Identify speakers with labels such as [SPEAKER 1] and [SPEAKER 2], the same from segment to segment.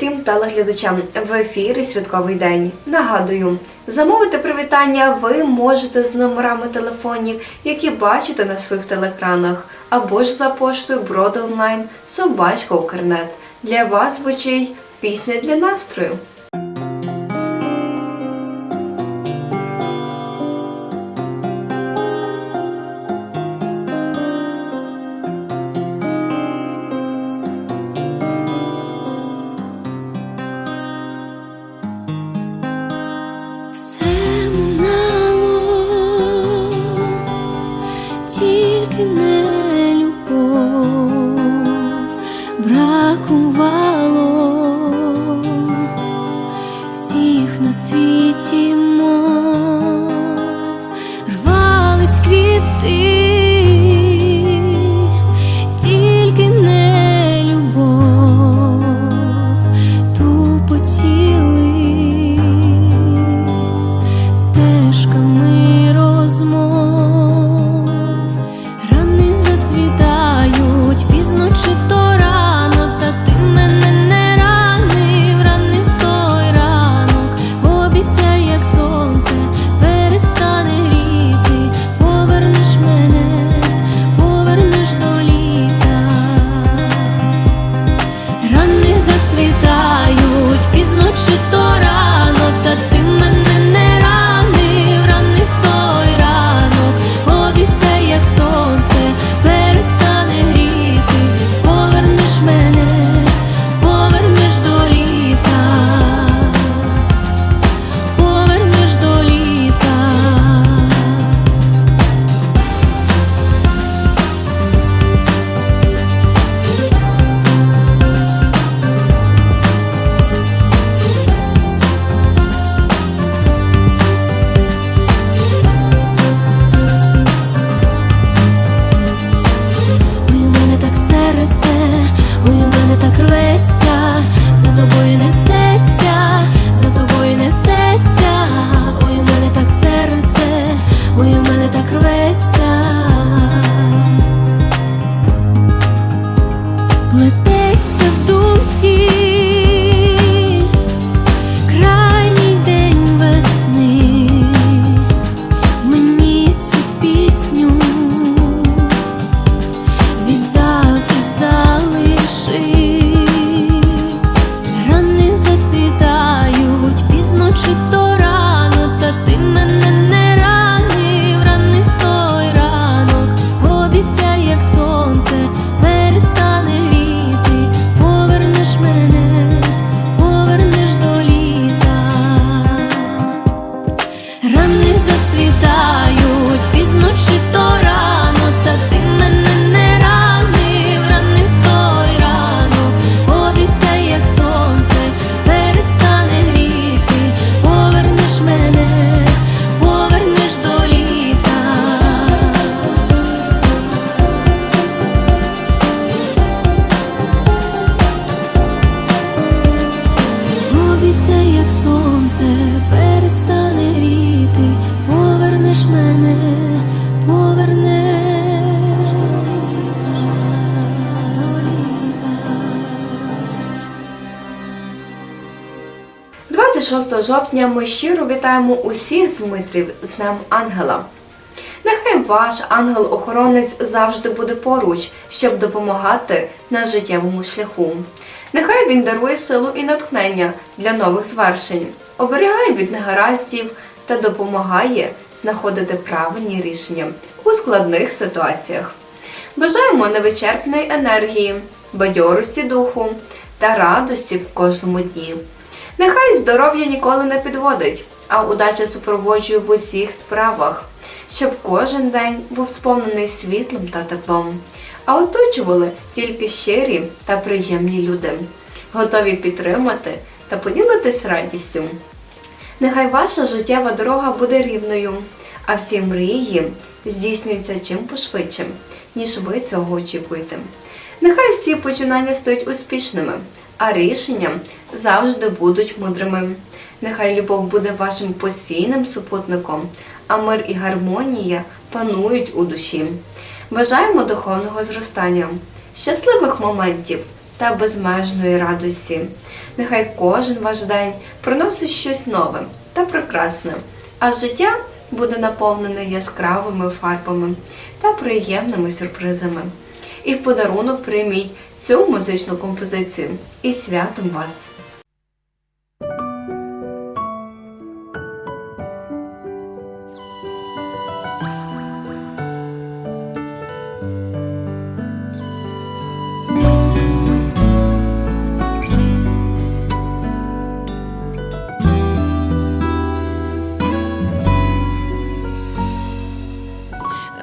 [SPEAKER 1] Усім телеглядачам в ефірі Святковий день. Нагадую, замовити привітання ви можете з номерами телефонів, які бачите на своїх телеекранах, або ж за поштою брод онлайн Собачка Укрнет. Для вас звучить пісня для настрою. 26 жовтня ми щиро вітаємо усіх Дмитрів з Днем Ангела. Нехай ваш ангел-охоронець завжди буде поруч, щоб допомагати на життєвому шляху. Нехай він дарує силу і натхнення для нових звершень, оберігає від негараздів та допомагає знаходити правильні рішення у складних ситуаціях. Бажаємо невичерпної енергії, бадьорості духу та радості в кожному дні. Нехай здоров'я ніколи не підводить, а удача супроводжує в усіх справах, щоб кожен день був сповнений світлом та теплом, а оточували тільки щирі та приємні люди, готові підтримати та поділитись радістю. Нехай ваша життєва дорога буде рівною, а всі мрії здійснюються чим пошвидше, ніж ви цього очікуєте. Нехай всі починання стають успішними, а рішення завжди будуть мудрими. Нехай любов буде вашим постійним супутником, а мир і гармонія панують у душі. Бажаємо духовного зростання, щасливих моментів
[SPEAKER 2] та безмежної радості. Нехай кожен ваш день приносить щось нове та прекрасне, а життя буде наповнене яскравими фарбами та приємними сюрпризами. І в подарунок прийміть цю музичну композицію і святом вас!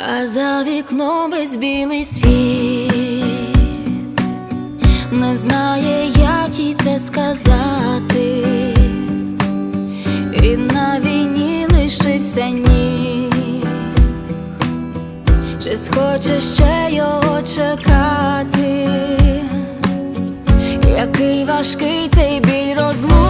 [SPEAKER 1] А за вікном весь білий світ не знає, як їй це сказати. Він на війні лишився ні. Чи схоче ще його чекати? Який важкий цей біль розлук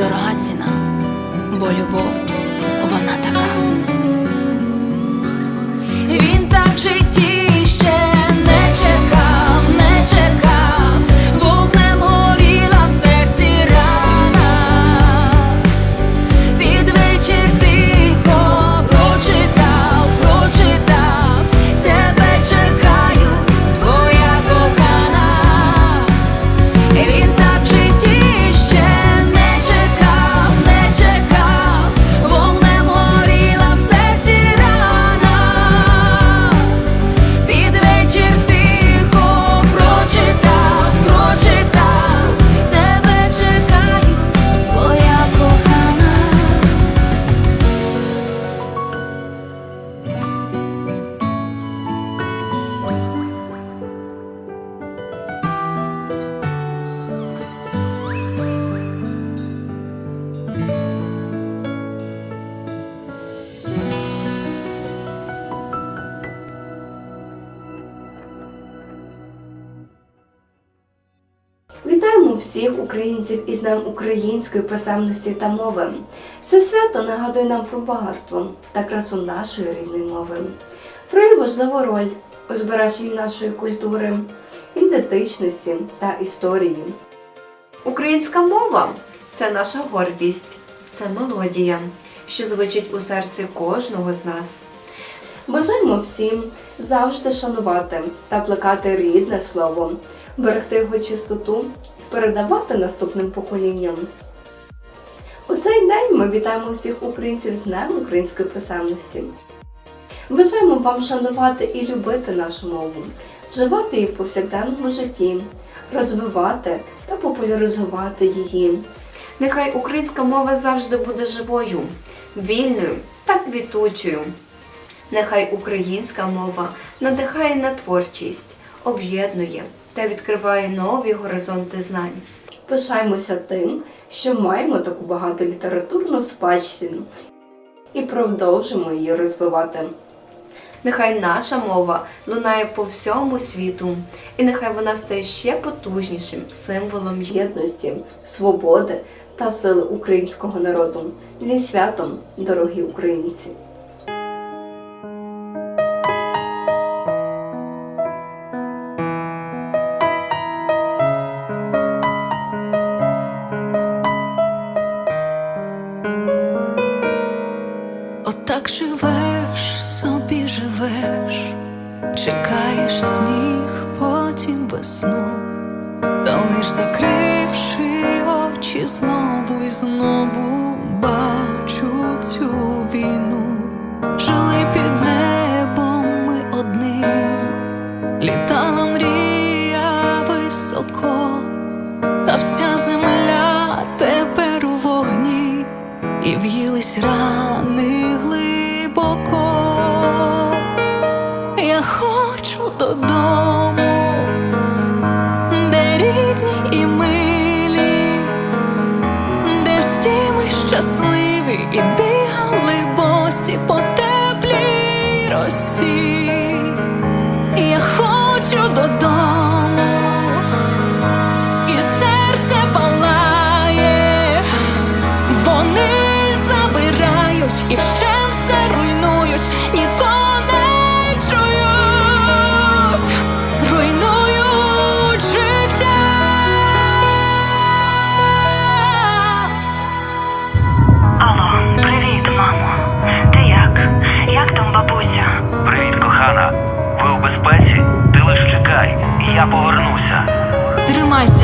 [SPEAKER 1] дорога ціна, бо любов
[SPEAKER 2] Вітаємо всіх українців із Днем української писемності та мови. Це свято нагадує нам про багатство та красу нашої рідної мови, про важливу роль у збереженні нашої культури, ідентичності та історії. Українська мова це наша гордість, це мелодія, що звучить у серці кожного з нас. Бажаємо всім завжди шанувати та плекати рідне слово, берегти його чистоту, передавати наступним поколінням. У цей день ми вітаємо всіх українців з Днем української писемності. Бажаємо вам шанувати і любити нашу мову, вживати її в повсякденному житті, розвивати та популяризувати її. Нехай українська мова завжди буде живою, вільною та квітучою. Нехай українська мова надихає на творчість, об'єднує та відкриває нові горизонти знань. Пишаємося тим, що маємо таку багату літературну спадщину і продовжимо її розвивати. Нехай наша мова лунає по всьому світу, і нехай вона стає ще потужнішим символом єдності, свободи та сили українського народу. Зі святом, дорогі українці!
[SPEAKER 3] Очі знову і знову бачу цю теплій росі. Я хочу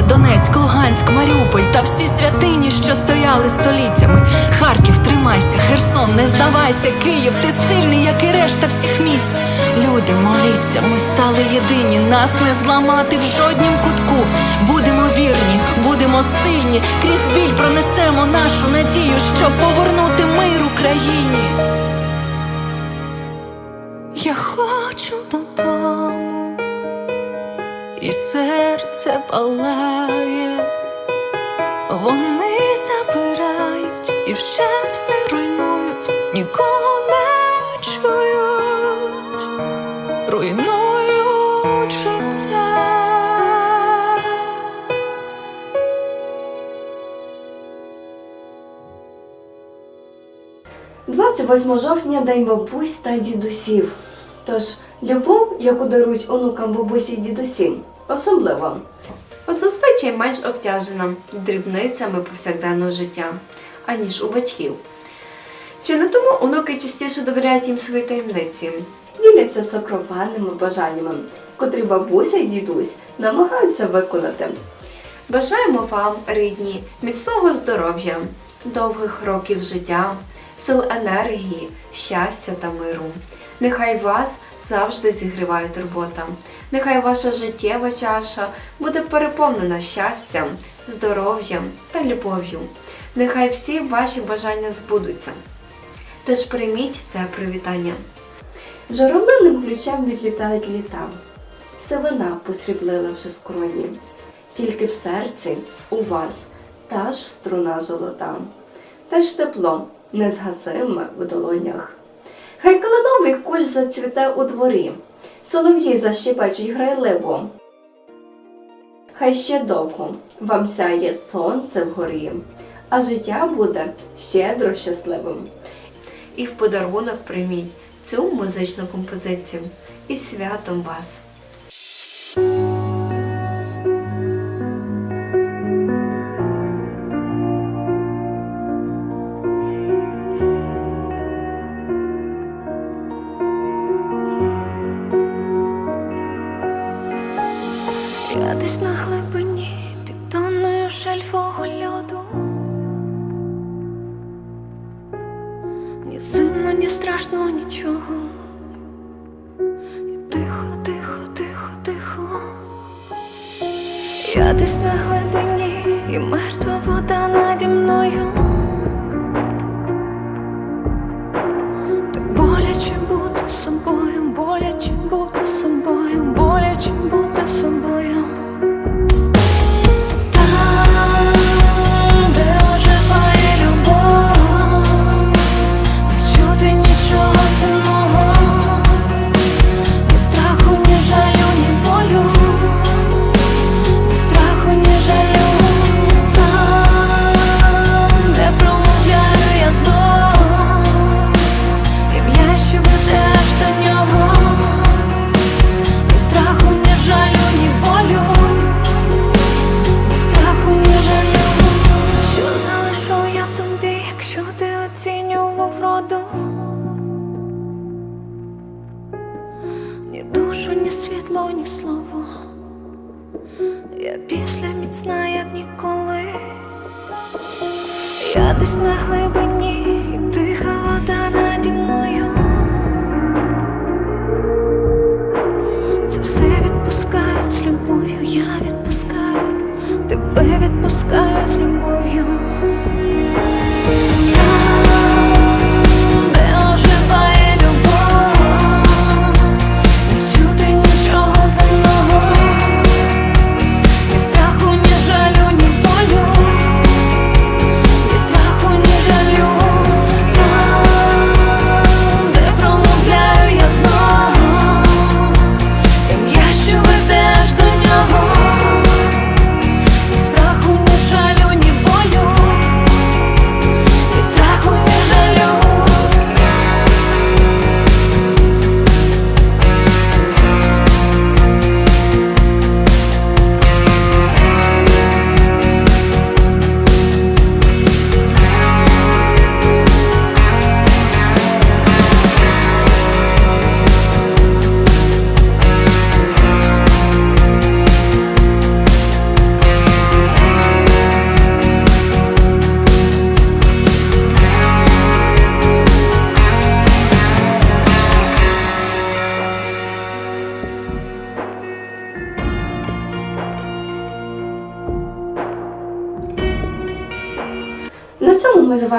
[SPEAKER 3] Донецьк, Луганськ, Маріуполь та всі святині, що стояли століттями. Харків, тримайся, Херсон, не здавайся, Київ, ти сильний, як і решта всіх міст. Люди, моліться, ми стали єдині, нас не зламати в жоднім кутку. Будемо вірні, будемо сильні, крізь біль пронесемо нашу надію, щоб повернути мир Україні. Я хочу і серце палає, вони забирають і вщент все руйнують, нікого не чують, руйнують життя.
[SPEAKER 2] 28 жовтня День бабусь та дідусів. Тож, любов, яку дарують онукам бабусі і дідусі, особлива. От зазвичай менш обтяжена дрібницями повсякденного життя, аніж у батьків. Чи не тому онуки частіше довіряють їм свої таємниці, діляться сокровенними бажаннями, котрі бабуся і дідусь намагаються виконати. Бажаємо вам, рідні, міцного здоров'я, довгих років життя, сил енергії, щастя та миру. Нехай вас завжди зігріває турбота. Нехай ваша життєва чаша буде переповнена щастям, здоров'ям та любов'ю. Нехай всі ваші бажання збудуться. Тож прийміть це привітання. Журавлиним ключем відлітають літа. Сивина посріблила вже скроні. Тільки в серці у вас та ж струна золота, теж тепло незгасиме в долонях. Хай калиновий кущ зацвіте у дворі, солов'ї защебечуть грайливо. Хай ще довго вам сяє сонце вгорі, а життя буде щедро щасливим. І в подарунок прийміть цю музичну композицію і святом вас!
[SPEAKER 1] Десь на глибині під тонною шельфого льоду. Ні зимно, ні страшно нічого. Тихо, тихо, тихо, тихо. Я десь на глибині, і мертва вода наді мною. Душу, ні світло, ні слово. Я після міцна, як ніколи. Я десь на глибині, і тиха вода наді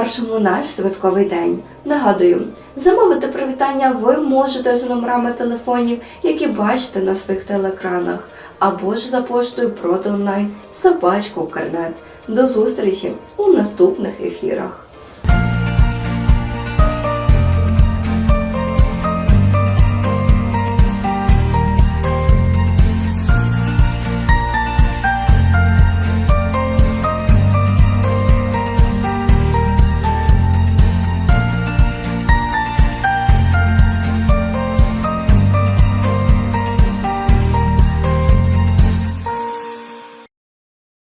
[SPEAKER 2] завершимо наш святковий день. Нагадую, замовити привітання ви можете за номерами телефонів, які бачите на своїх телеекранах, або ж за поштою проти собачку Карнет. До зустрічі у наступних ефірах.